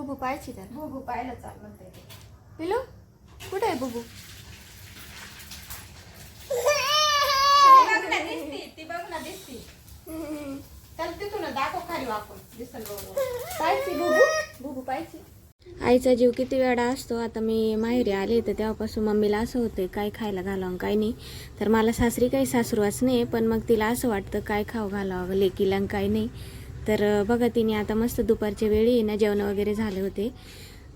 बुबू पाहायची त्याला. बुबू पाहायला चाल म्हणते ते. पिलो कुठे आहे बुबू? ती बघ ना दिसती ती बघ ना दिसती. चल तिथून दाखव खाली वाकून दिसल बरोबर. पाहायची बुबू? बुबू पाहायची. आईचा जीव किती वेळा असतो. आता मी माहेरी आले तर तेव्हापासून मम्मीला असं होतं काय खायला घालावं काय नाही. तर मला सासरी काही सासरूच नाही पण मग तिला असं वाटतं काय खावं घालावं लेकीला काय नाही. तर बघा तिने आता मस्त दुपारच्या वेळी ना जेवण वगैरे झाले होते.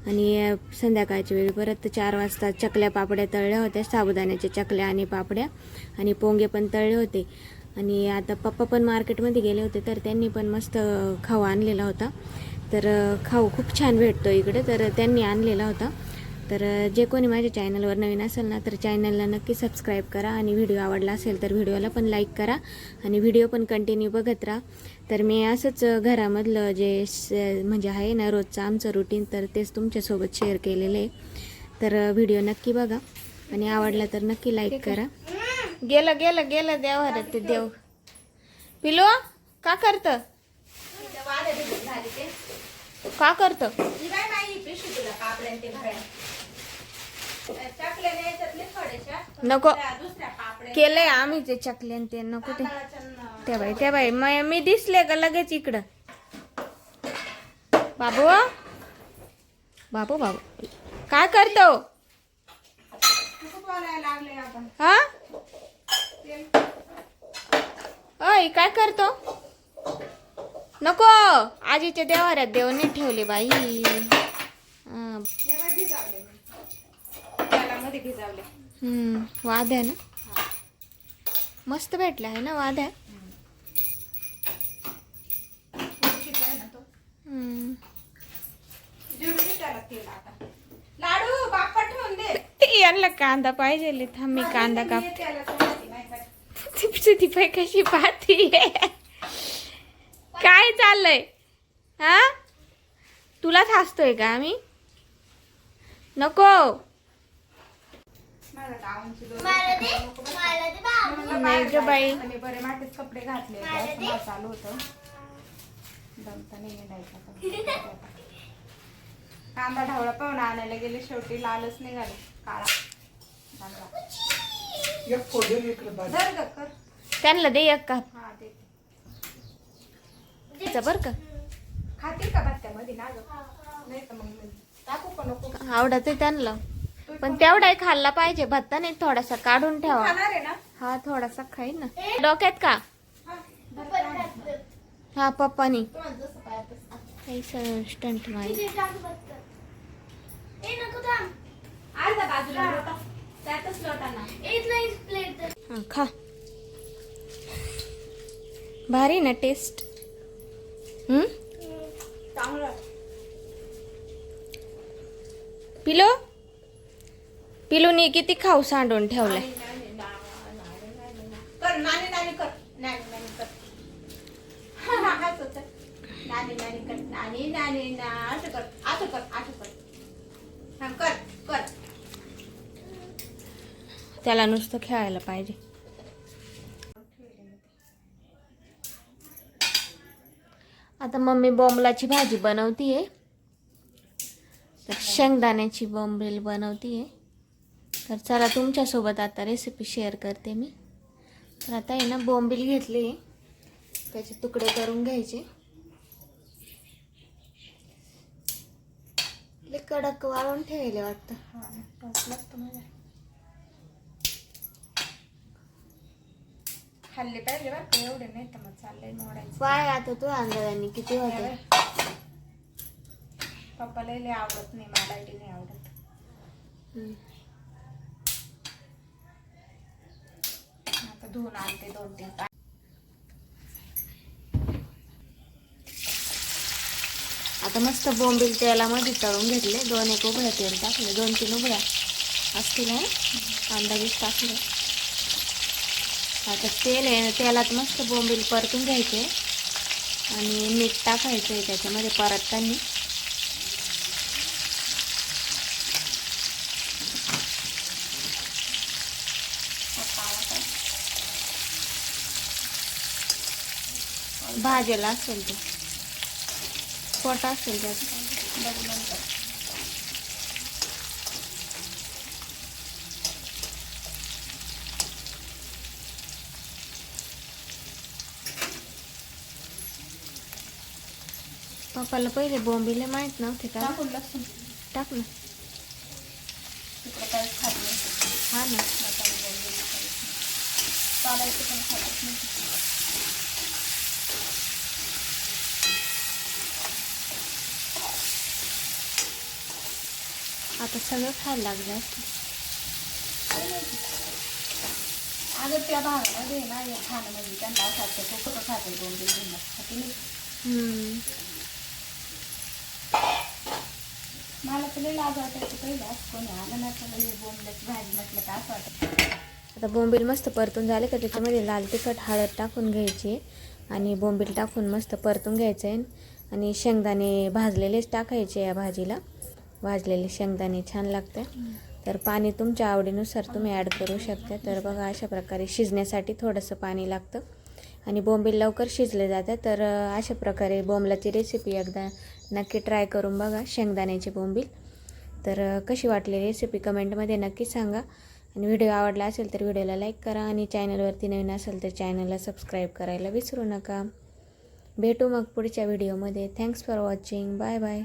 आणि संध्याकाळच्या वेळी परत चार वाजता चकल्या पापड्या तळल्या होत्या साबुदाण्याच्या चकल्या आणि पापड्या आणि पोंगे पण तळले होते. आणि आता पप्पा पण मार्केटमध्ये गेले होते तर त्यांनी पण मस्त खाऊ आणलेला होता. तर खाऊ खूप छान भेटतो इकडे तर त्यांनी आणलेला होता. तर जे कोणी माझ्या चॅनलवर नवीन असेल ना तर चॅनलला नक्की सबस्क्राईब करा आणि व्हिडिओ आवडला असेल तर व्हिडिओला पण लाईक करा आणि व्हिडिओ पण कंटिन्यू बघत राहा. तर मी असंच घरामधलं जे म्हणजे आहे ना रोजचं आमचं रुटीन तर तेच तुमच्यासोबत शेअर केलेलं आहे. तर व्हिडिओ नक्की बघा आणि आवडला तर नक्की लाईक करा. गेलं गेलं गेलं देवार ते देव. पिलो का करतं? का करतं? नको. केलंय आम्ही ते चकले ते. नको ते. त्या बाई त्या बाई. म- मी दिसले का लगेच इकडं? बाबू? बाबू बाबू. काय करतो? हा? अय काय करतो? नको. आजीच्या देवाऱ्यात देवणी ठेवले बाई. भिजावले. हम्म वाद्या ना? मस्त भेटल्या आहे ना वाद्या? शिकाय ना तो हम्म. जेवढी त्याला तेल आता लाडू बाप्पा ठेवून दे. यांना कांदा पाहिजे थांब मी कांदा काप मी त्याला सोडायची नाही. का? तिची ती पाय कशी पाहती काय चाललंय? हा? तुलाच हसतोय का आम्ही? नको. बरे कपडे घातले होते. असं मला चालू होतं. दमता नाही निघायचा. कांदा ढवळा पाहून आणायला गेले. शेवटी लालच निघाले. काळा. त्यांना दे एक हा द्यायचा बर का? खातील का भत्त्यामध्ये ना ग. नाही तर मग टाकू का नको? आवडत आहे त्यांना. पण तेवढाही खाल्ला पाहिजे. भत्ता नाही थोडासा काढून ठेवा. खाणार आहे ना? हा थोडासा खाईन ना. डोक्यात का? हा, पप्पानी. काही स्टंट हा खा. भारी ना टेस्ट हम्म चांगलं पिलो पिलूनी किती खाऊ सांडून ठेवलाय कर नानी नानी कर नानी नानी कर हा, हा, हाच होतं. नानी नानी कर नानी नानी ना असं कर असं कर असं कर हा कर कर त्याला नुसतं खेळायला पाहिजे आता मम्मी बॉम्बलाची भाजी बनवतीये तर शेंगदाण्याची बॉम्बेल बनवतीये तर चला तुमच्यासोबत आता रेसिपी शेअर करते मी. तर आता आहे ना बॉम्बिल घेतली. त्याचे तुकडे करून घ्यायचे. कडक वाळून ठेवले वाटतं. हा. खाल्ले पाहिजे एवढे नाही तर मग चाललंय मोडायचं. काय आता तू अंदाजाने किती होते? पप्पाला आवडत नाही मला नाही आवडत हम्म. आता धुवून आणते दोन तीन तास. आता मस्त बोंबील तेलामध्ये तळून घेतले. दोन एक उभ्या तेल टाकले. दोन तीन उभ्या असतील ना? कांदा बीस टाकले. आता तेल आहे तेलात मस्त बोंबील परतून घ्यायचे. आणि मीठ टाकायचं आहे त्याच्यामध्ये परतताना भाजीला असेल ते. पोट असेल त्याचं नंतर पप्पाला पहिले बोंबीले माहीत नव्हते का? टाकून लसूण. टाक ना. खात हा ना. चालायचं पण खातच नाही. आता सगळं खायला लागलं. असतं. अगं त्या ना हे खाणं म्हणजे त्यांना तो कुठं खाते खाते नाही. मला तर लई लाज वाटायचं पहिलं. असं कोणी आलं ना तर भाजी म्हटलं तर असं वाटतं. आता बोंबील मस्त परतून झाले का त्याच्यामध्ये लाल तिखट हळद टाकून घ्यायची. आणि बोंबील टाकून मस्त परतून घ्यायचं आहे आणि शेंगदाणे भाजलेलेच टाकायचे या भाजीला. भाजलेले शेंगदाणे छान लागते. तर पाणी तुमच्या आवडीनुसार तुम्ही ॲड करू शकता. तर बघा अशा प्रकारे शिजण्यासाठी थोडंसं पाणी लागतं. आणि बोंबील लवकर शिजले जाते. तर अशा प्रकारे बोंबलाची रेसिपी एकदा नक्की ट्राय करून बघा शेंगदाण्याची बोंबील. तर कशी वाटली रेसिपी कमेंटमध्ये नक्की सांगा. आणि व्हिडिओ आवडला असेल तर व्हिडिओला लाईक करा. आणि चॅनलवरती नवीन असेल तर चॅनलला सबस्क्राईब करायला विसरू नका. भेटू मग पुढच्या व्हिडिओमध्ये thanks for watching bye bye